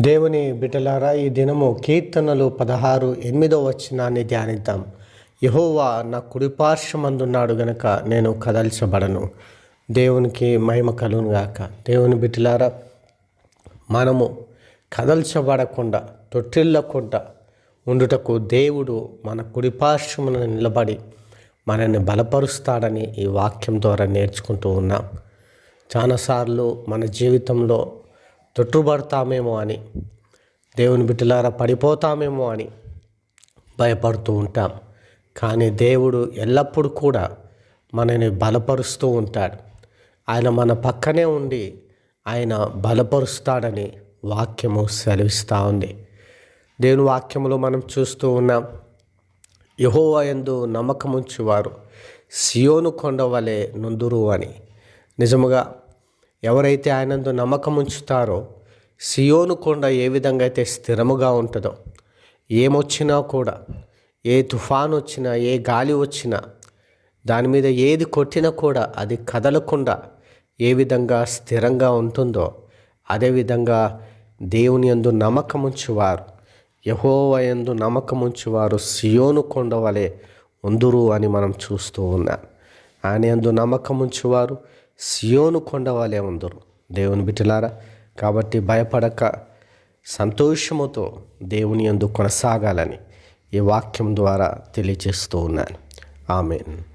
దేవుని బిడ్డలారా ఈ దినము కీర్తనలు పదహారు ఎనిమిదో వచనాన్ని ధ్యానిద్దాం. యహోవా నా కుడిపార్శ్వమందున్నాడు గనక నేను కదల్చబడను. దేవునికి మహిమ కలుగునుగాక దేవుని బిడ్డలారా మనము కదల్చబడకుండా తొట్టిల్లకుండా ఉండుటకు దేవుడు మన కుడిపార్శ్వమున నిలబడి మనల్ని బలపరుస్తాడని ఈ వాక్యం ద్వారా నేర్చుకుంటూ ఉన్నాం. చాలాసార్లు మన జీవితంలో తొట్టుబడతామేమో అని. దేవుని బిడ్డలారా పడిపోతామేమో అని భయపడుతూ ఉంటాం. కానీ దేవుడు ఎల్లప్పుడూ కూడా మనని బలపరుస్తూ ఉంటాడు. ఆయన మన పక్కనే ఉండి ఆయన బలపరుస్తాడని వాక్యము సెలవిస్తూ ఉంది. దేవుని వాక్యములో మనం చూస్తూ ఉన్నాం. యహోవా యందు నమ్మకముంచువారు సియోను కొండ వలె నుందురు అని. నిజముగా ఎవరైతే ఆయనందు నమ్మకం ఉంచుతారో సియోను కొండ ఏ విధంగా అయితే స్థిరముగా ఉంటుందో ఏమొచ్చినా కూడా ఏ తుఫాన్ వచ్చినా ఏ గాలి వచ్చినా దాని మీద ఏది కొట్టినా కూడా అది కదలకుండా ఏ విధంగా స్థిరంగా ఉంటుందో అదేవిధంగా దేవుని యందు నమ్మకముంచువారు యహోవయందు నమ్మకముంచువారు సియోను కొండ వలె ఉందురు అని మనం చూస్తూ ఉన్నాం. ఆయన నమ్మకం నమ్మకముంచువారు సియోను కొండ వలె ఉందరు. దేవుని బిడ్డలారా కాబట్టి భయపడక సంతోషముతో దేవుని యందు కొనసాగాలని ఈ వాక్యం ద్వారా తెలియజేస్తూ ఉన్నాను. ఆమెన్.